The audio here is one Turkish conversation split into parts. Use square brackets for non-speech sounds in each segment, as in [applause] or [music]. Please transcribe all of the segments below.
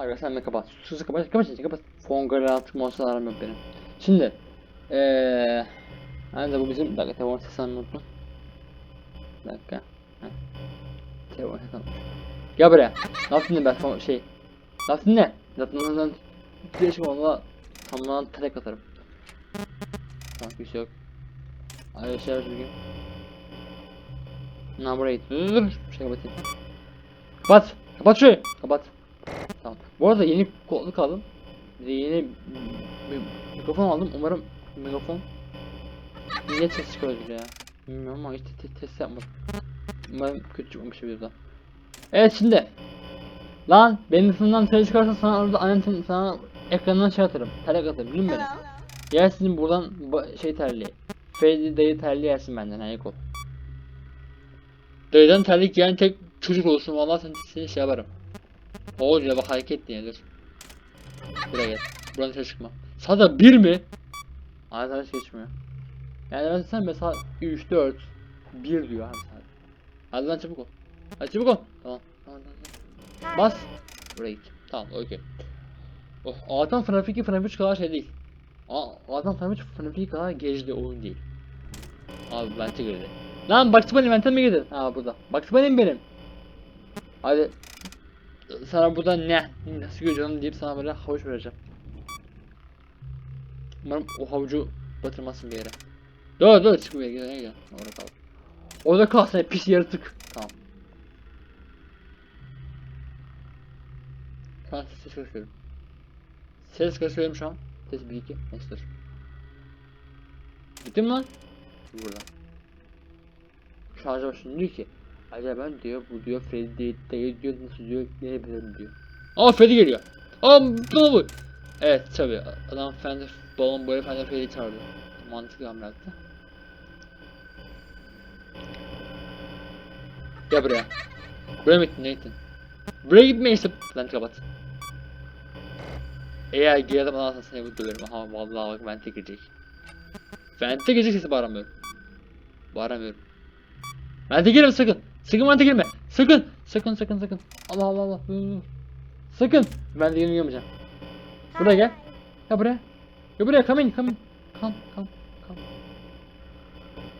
Hayır sen de kapat. Susu kapat. Kapat şimdi kapat. Fongara artık monster aramıyor benim. Şimdi. Eee. Nerede bu bizim? Bir dakika telefon sesini unuttum. Bir dakika. Heh. Telefon sesini unuttum. Gel buraya. Laf dinle ben son şey. Laf dinle. Zaten ondan bir şey onunla tamamlanan telek atarım. Tamam bir şey yok. Arkadaşlar bir gün. Ne buraya git. Dur dur dur. Şey kapatayım. Kapat. Kapat şurayı. Kapat. Tamam. Bu arada yeni koltuk aldım. Bir de yeni mi- mikrofon aldım. Umarım mikrofon ne ses çıkarır ya. Bilmiyorum ama hiç te- te- test yapmadım. Umarım kötü çıkmamış bir videoda. Evet şimdi. Lan benim sınıfından ses çıkarsan sana orada annetin sana ekrandan şey atarım. Telek atarım. Bilin beni. Yersin buradan şey terliği. Freddy dayı terliği yersin benden ayık ol. Dayıdan terlik yiyen tek çocuk olsun vallahi sen seni şey yaparım. Oo diyor bak hareket diye dur. Buraya gel. Buradan dışarı çıkma. Sada bir mi? Hiç geçmiyor. Yani ben sen mesela 3 4 1 diyor abi sadece. Hadi lan çabuk ol. Hadi çabuk ol. Tamam. Tamam tamam. Bas. Buraya git. Tamam okey. Oh, Allah'tan FNAF 2 FNAF 3 kadar şey değil. Aa, Allah'tan FNAF 3 FNAF 2 kadar gecde oyun değil. Abi bence girdi. Lan Bugs Bunny vente mi girdin? Ha burada. Bugs Bunny benim? Hadi. Sana burada ne? Nasıl göreceğim deyip sana böyle havuç vereceğim. Umarım o havucu batırmazsın bir yere. Dur dur çık buraya gel gel. Orada kal. Orada kal sen pis yaratık. Tamam. Şu an ses kasıyorum. Ses kasıyorum şu an. Ses 1 2 Neyse dur. Gittim lan. Burada. Şarja başında diyor ki Acaba ben diyor bu diyor Freddy değil, diyor nasıl diyor ne bilirim diyor. Aa Freddy geliyor. Aa ne bu? Evet tabi adam Fendi balon boyu Fendi Freddy çağırdı. Mantıklı hamle. Gel buraya. Buraya mı gittin Nathan? Buraya gitmeyse lan kapat. Eğer geri adım atarsan seni bu döverim. Aha vallahi bak vente girecek. Vente girecek sesi bağıramıyorum. Bağıramıyorum. Vente girme sakın. Sakın vente girme. Sakın. Sakın sakın sakın. Allah Allah Allah. Sakın. Vente girmeyeceğim. Buraya gel. Ya buraya. Ya buraya come in come in. Come come come.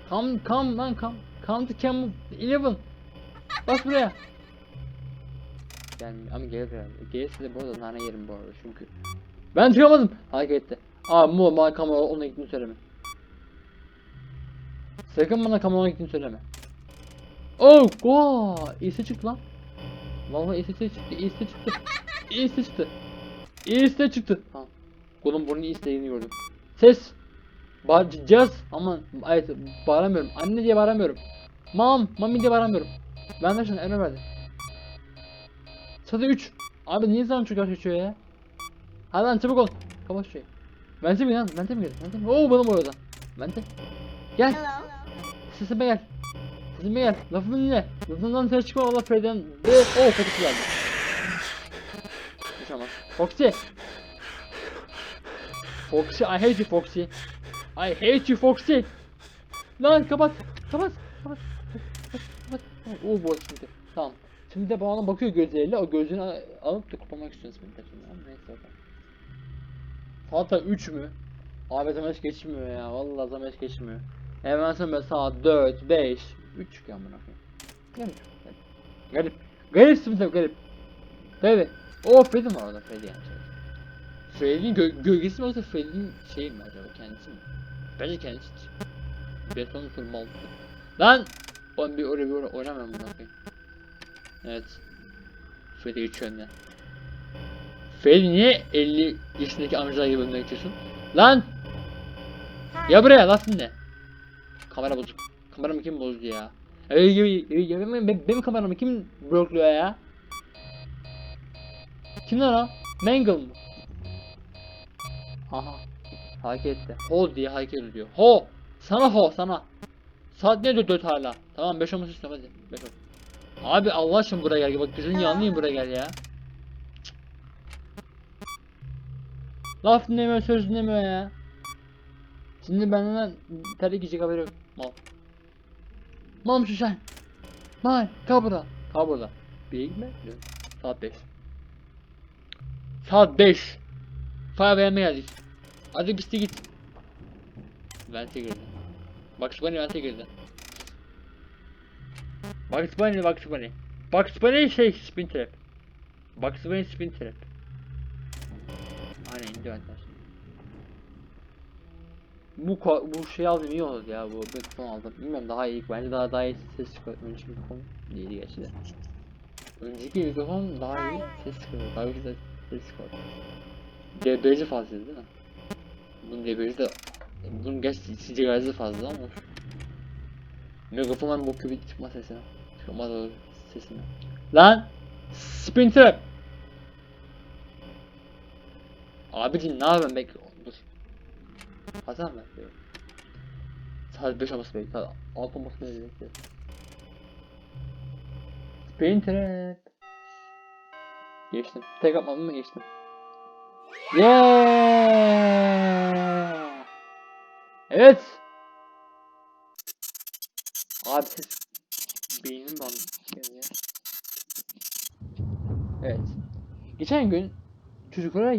Come come lan come. Come to camp 11. Bas buraya. Gelmiyor ama gelir herhalde. Gelirse de bu arada nane yerim bu arada çünkü. Ben çıkamadım. Hareket etti. Aa mu bana kamera ona gittiğini söyleme. Sakın bana kamera ona gittiğini söyleme. Oh go! İyisi çıktı lan. Vallahi iyisi çıktı, iyisi çıktı. İyisi çıktı. İyisi çıktı. Tamam. Kolum burnu isteğini gördüm. Ses. Bağıracağız ama evet bağıramıyorum. Anne diye bağıramıyorum. Mam, mami diye bağıramıyorum. Ben de şimdi emir verdim. Sadı 3. Abi niye zaman çok yavaş geçiyor ya? Hadi lan çabuk ol. Kapat şurayı. Vente mi lan? Vente mi geldi? Vente mi? Oo bana orada. Vente. Gel. Sesime gel. Sesime gel. Lafımı dinle. Lafımdan dışarı çıkma valla Freddy'den. Ve o kapısı geldi. Yaşamaz. Foxy. Foxy I hate you Foxy. I hate you Foxy. Lan kapat. Kapat. Kapat. Kapat. Oo bu şimdi. Tamam. Şimdi de bana bakıyor gözleriyle. O gözünü al- alıp da kapamak istiyorsun taşın. Ama neyse bakalım. Saat 3 mü? Abi zaman hiç geçmiyor ya. Vallahi zaman hiç geçmiyor. Hemen sonra saat 4, 5, 3 çıkıyor amına koyayım. Garip. Garip. Garip. Tabii garip. Tabii. O Freddy mi orada Freddy yani. Freddy'nin gö gölgesi mi yoksa Freddy'nin şeyi mi acaba kendisi mi? Bence kendisi. Beton kurmalı. Lan! Oğlum bir oraya bir oraya oynamıyorum bunu koyayım. Evet. Freddy 3 yönde. Freddy niye 50 yaşındaki amcalar gibi önüne geçiyorsun? Lan! Ya buraya laf dinle. Kamera bozuk. Kameramı kim bozdu ya? Ey ya, ya, benim, benim, kameramı kim blokluyor ya? Kim lan o? Mangle mı? Aha. Hareket etti. Ho diye hareket ediyor. Ho! Sana ho sana. Saat ne 4 hala? Tamam 5 olması istiyorum hadi. 5 ol. Abi Allah aşkına buraya gel. Bak gözün yanlıyım buraya gel ya. Cık. Laf dinlemiyor, söz dinlemiyor ya. Şimdi benden terlik giyecek haberi yok. Mal. Mal mısın sen? Mal. Kal burada. Kal burada. Bir mi? Yok. Saat 5. Saat 5. Fire beğenmeye geldik. Hadi piste git. Vente girdi. Bugs Bunny vente girdi. Bugs Bunny, Bugs Bunny. Bugs Bunny şey spin trap. Bugs Bunny spin trap. Aynen indi vente. Bu bu şey aldım iyi oldu ya bu mikrofon aldım. Bilmiyorum daha iyi bence daha daha iyi ses çıkıyor. Önceki mikrofon değildi gerçi de. Önceki mikrofon daha iyi ses çıkıyor. Daha güzel ses çıkıyor. Debriyajı fazlaydı değil mi? Bunun debriyajı da bunun gerçi sigarası fazla ama Mikrofondan bu gibi çıkma sesine. Çıkmaz o sesine. Lan! Spin trap! Abicim ne yapıyorsun bekle Hasan mı? Yok. Saat 5 olması bekle. Saat 6 olması bekle. Spin. Geçtim. Tek atmadım mı geçtim. Yeah! Evet. Abi ses beynim bandı. Evet. Geçen gün çocuklara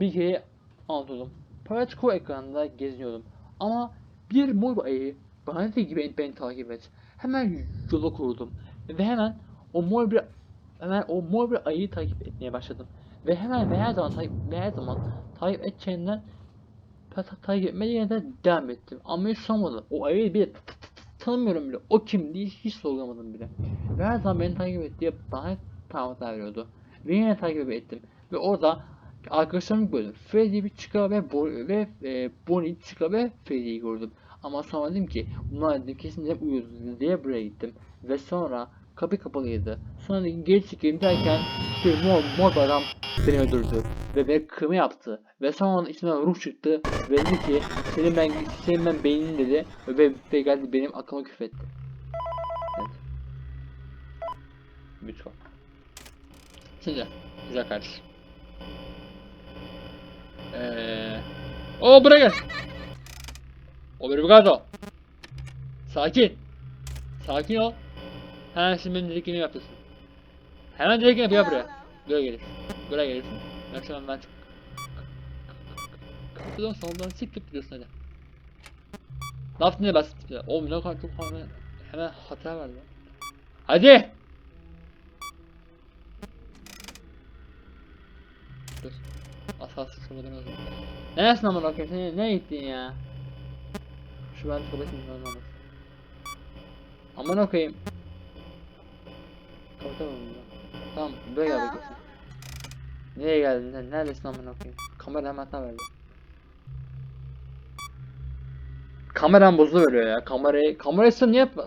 bir kere anlatıyordum. Paratico ekranında geziniyordum. Ama bir mor ayı bana dedi gibi beni takip et. Hemen yola koyuldum. Ve hemen o mor bir hemen o mor bir ayıyı takip etmeye başladım. Ve hemen ve her zaman takip her zaman takip edeceğinden ta- ta- takip etmeye yeniden devam ettim. Ama hiç sormadım. O ayıyı bile tanımıyorum bile. O kim diye hiç sorgulamadım bile. Ve her zaman beni takip et diye bana talimatlar veriyordu. Ve yine takip ettim. Ve orada arkadaşlarımı gördüm. Freddy bir çıkar ve, Bo ve e, Bonnie çıkar ve Freddy'yi gördüm. Ama sonra dedim ki bunlar dedim kesinlikle uyudu diye buraya gittim. Ve sonra kapı kapalıydı. Sonra geri çıkayım derken bir mor, mor bir adam beni öldürdü. Ve beni kırma yaptı. Ve sonra içinden ruh çıktı. Ve dedi ki senin ben, senin ben beynin dedi. Ve, ve geldi benim aklıma küfretti. Evet. Lütfen. Şimdi güzel kardeşim. Eee... Oo buraya gel. Obrigado. Sakin. Sakin ol. Hemen şimdi benim dediklerimi yapıyorsun. Hemen dediklerimi yap ya buraya. Buraya gelirsin. Buraya gelirsin. Ben şu an ben çık. Kapıdan sonradan siktir gidiyorsun hadi. Laf ne basit ya. Oğlum ne kadar çok hemen, hemen hata verdi. lan. Hadi. Dur. Asası sıkılmadan o zaman. Neresin amına koyayım sen ne gittin ya? Şu ben kapatayım ben olmaz. Aman okuyayım. Kapatamam bunu. Tamam buraya gel beklesin. Nereye geldin sen? Neredesin aman okuyayım? Kamera hemen hata verdi. Kameram bozulu veriyor ya. Kamerayı, sen niye yapma?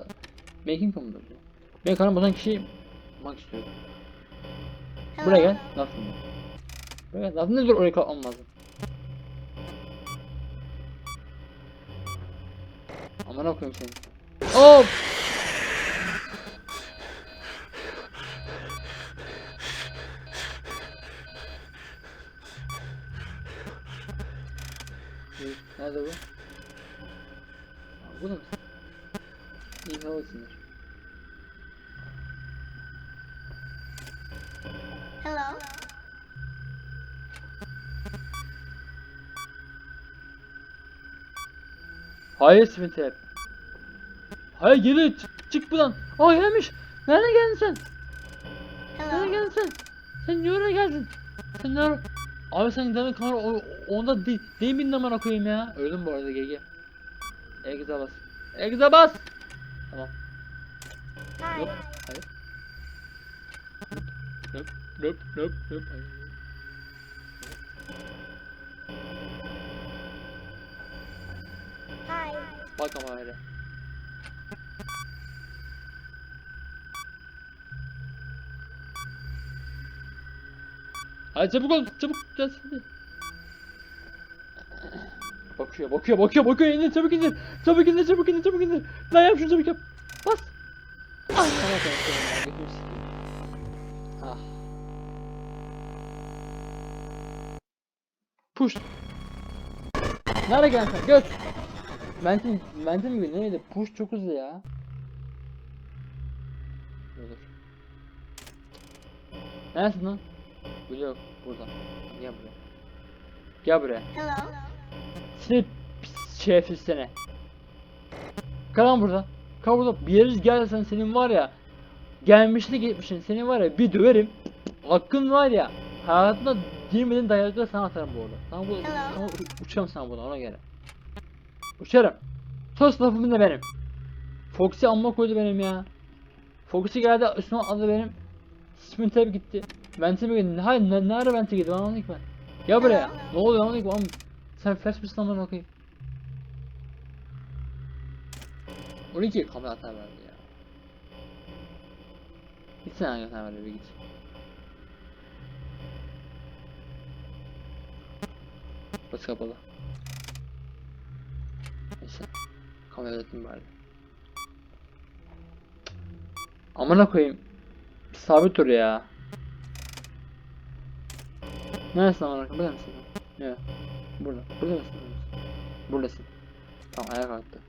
Making kamera diyor. Ben kameram bozan kişiyi bak istiyorum. Buraya gel. Mı? Gel. Nasıl ne dur oraya kalkmam lazım. Aman okuyayım seni. Hop! Nerede bu? Bu mı? İyi havasındır. Hello. Hayır Smith'e. Hayır geri çık, çık buradan. Aa gelmiş. Nerede geldin sen? Nerede Hello. geldin sen? Sen niye oraya geldin? Sen ne ara- Abi sen demin kamera onda de, değil miydin amına koyayım ya? Öldüm bu arada GG. Exit'e bas. Exit'e bas. Tamam. Yok. Hi. Hayır. Nöp nöp nöp nöp. Hayır. Hi. Bak ama. Hadi çabuk ol, çabuk gel hadi. Bakıyor, bakıyor, bakıyor, bakıyor. İndir, çabuk indir. Çabuk indir, çabuk indir, çabuk indir. Lan yap şunu çabuk yap. Bas. Push. Nereye geldin sen? Göt. Ventin, Ventin mi neydi? Push çok hızlı ya. Dur. Neredesin lan? Biliyor burada. Gel buraya. Gel buraya. Hello. Seni şerefsiz seni. Kalan burada. Kal burada. Bir yeriz gelsen senin var ya. Gelmişini gitmişsin. Senin var ya bir döverim. Hakkın var ya. Hayatında girmediğin dayakları sana atarım bu arada. Sana bu Hello. sana u- uçarım sana burada ona göre. Uçarım. Sos lafım da benim. Foxy amma koydu benim ya. Foxy geldi üstüme adı benim. Sprinter gitti. Vente mi gitti? Hayır ne, ne ara vente gitti? Anladık ben. Gel buraya. Ne oluyor anladık oğlum. Sen flash mısın lan okuyayım. 12 kamera hata verdi ya. Gitsene hangi hata verdi bir git. Burası kapalı. Neyse. Kamera ettim bari. Amına koyayım. Sabit dur ya. Neresin amına koyayım? Burada mısın? Evet. Burada. Burada mısın? Buradasın. Tamam ayağa kalktı.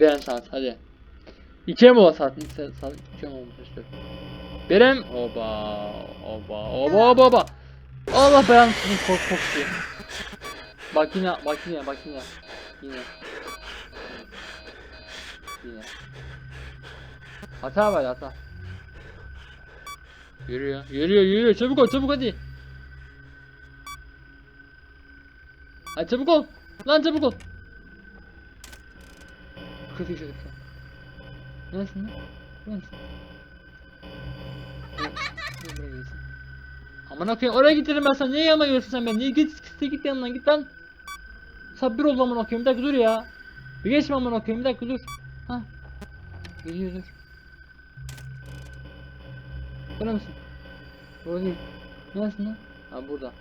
Veren saat hadi. İkiye mi ola saat? Saat ikiye mi olmuş istiyorum. Berem. Oba. Oba. Oba oba oba. Allah belanı kork kork diye. Bak yine bak yine bak yine. Yine. Yine. Hata var hata. Yürüyor. Yürüyor yürüyor. Çabuk ol çabuk hadi. Hadi çabuk ol. Lan çabuk ol. Kırk yaşadık şu an. Neresin lan? Neresin? Buraya- buraya gelsin. Aman okuyayım oraya giderim ben sana. Niye yanıma geliyorsun sen ben? Niye git git git yanından git lan. Sabır ol aman okuyayım. Bir dakika dur ya. Bir geçme aman okuyayım. Bir dakika dur. Ha. Geliyor dur. Burada mısın? Burada değil. Neresin lan? Ha burada.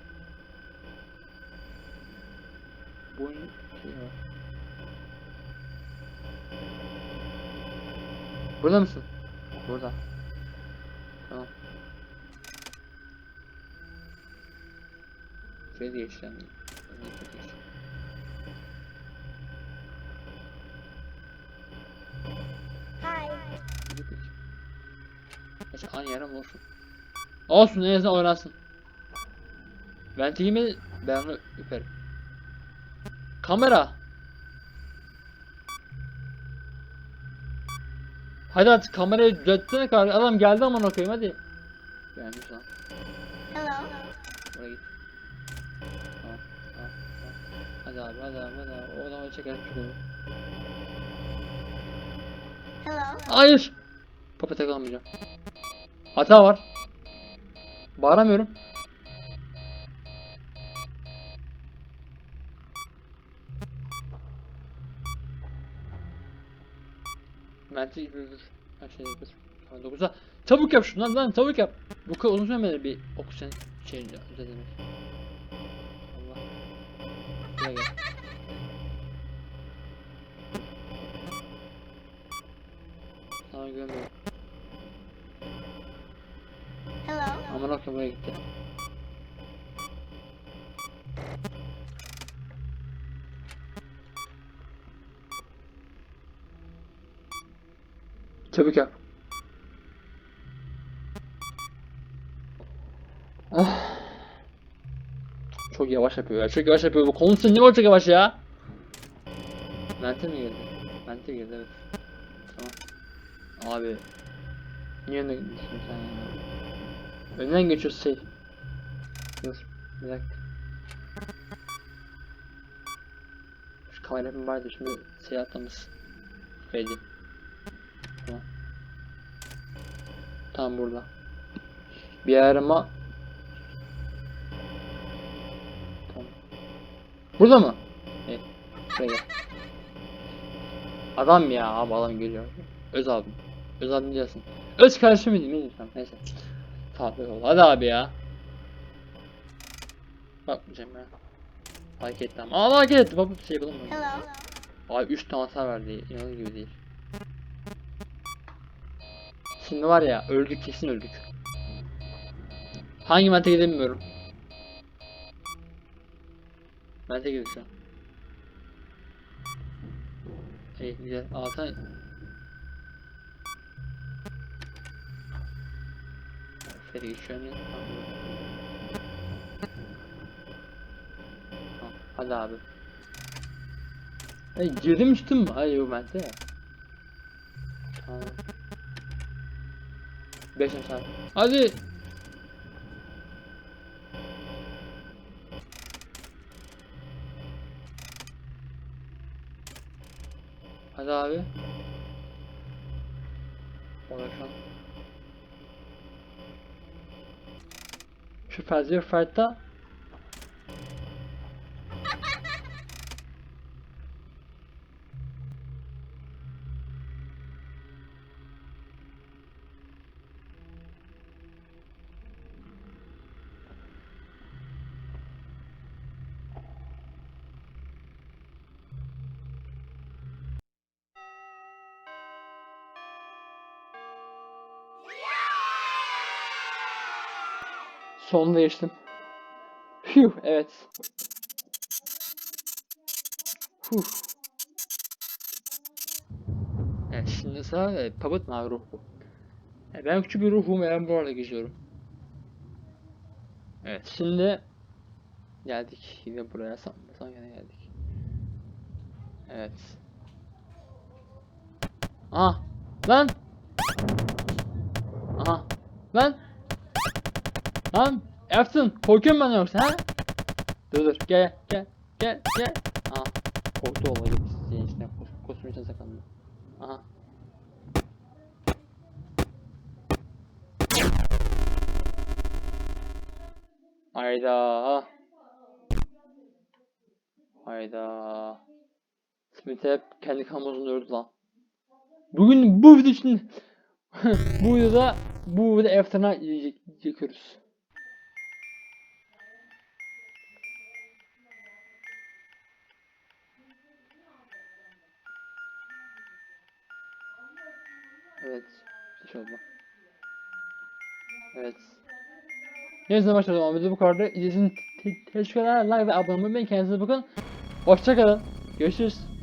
Boyun şey var. Burada mısın? Burada. Tamam. Şuraya da geçeceğim. Geçeceğim. Peki. Gerçi aynı yarım olsun. Olsun en azından oynasın. Venti yemedi ben onu öperim. Kamera. Hadi artık kamerayı düzeltsene kadar adam geldi aman okuyayım hadi. Gelmiş lan. Hello. Buraya git. Tamam, tamam, tamam. Hadi abi, hadi abi, hadi abi. O adamı çeker çıkıyor. Hello. Hayır. Papa takılmayacağım. Hata var. Bağıramıyorum. Menti dur. Her şey dur. Tamam, dokuza. Çabuk yap şunu lan lan çabuk yap. Bu kadar uzun sürmedi bir oksijen şey ödemek. Allah. Buraya gel. Sana güvenmiyorum. Hello. Aman okuyayım buraya gitti. Çabuk yap. Ah. Çok yavaş yapıyor ya. Çok yavaş yapıyor. Bu konuşsun niye çok yavaş ya? Mente mi girdi? Mente girdi evet. Abi. Niye öne düştün sen ya? Önden geçiyorsun şey. Dur. Bir dakika. Şu kamera yapım vardı şimdi şey atlamış. Freddy. Tamam. Tam burada. Bir arama. Tamam. Burada mı? Evet. Buraya gel. Adam ya abi adam geliyor. Öz abim. Öz abim diyorsun. Öz kardeşim mi diyeyim? Diyeyim? Neyse. Tabii ol. Hadi abi ya. Bakmayacağım ya. Hareket etti ama. Aa hareket etti. Bak bir şey mı? Hello. Abi 3 tane hata verdi. İnanılır gibi değil. Şimdi var ya öldük kesin öldük. Hangi mente gidemiyorum. Mente gidiyor şu an. İyi güzel. Aa sen... Nereye geçiyorum ya? Tamam. Hadi abi. Ay girdim çıktım mı? Hayır yok bende ya. Tamam. 5 aşağı. Hadi. Hadi abi. Uğraşalım. Şu Fazil sonunda geçtim. Phew, evet. Huh. Evet şimdi sıra e, Pabut Mavi Ruh. E, ben küçük bir ruhum ben bu arada geziyorum. Evet şimdi geldik yine buraya sanmasam yine geldik. Evet. Aha lan Aha lan Lan Efton korkuyorum ben yoksa ha? Dur dur gel gel gel gel. Aha korktu olay gitti sizin içine kos kostüm içine saklandı. Aha. Hayda. Hayda. Smith hep kendi kamusunu öldü lan. Bugün bu video için [laughs] bu videoda bu videoda Efton'a yıkıyoruz. Oldu. Evet. Neyse başladım video bu kadar. İzlediğiniz için te- teşekkürler. Like ve abone olmayı unutmayın. Kendinize bakın. Hoşçakalın. Görüşürüz.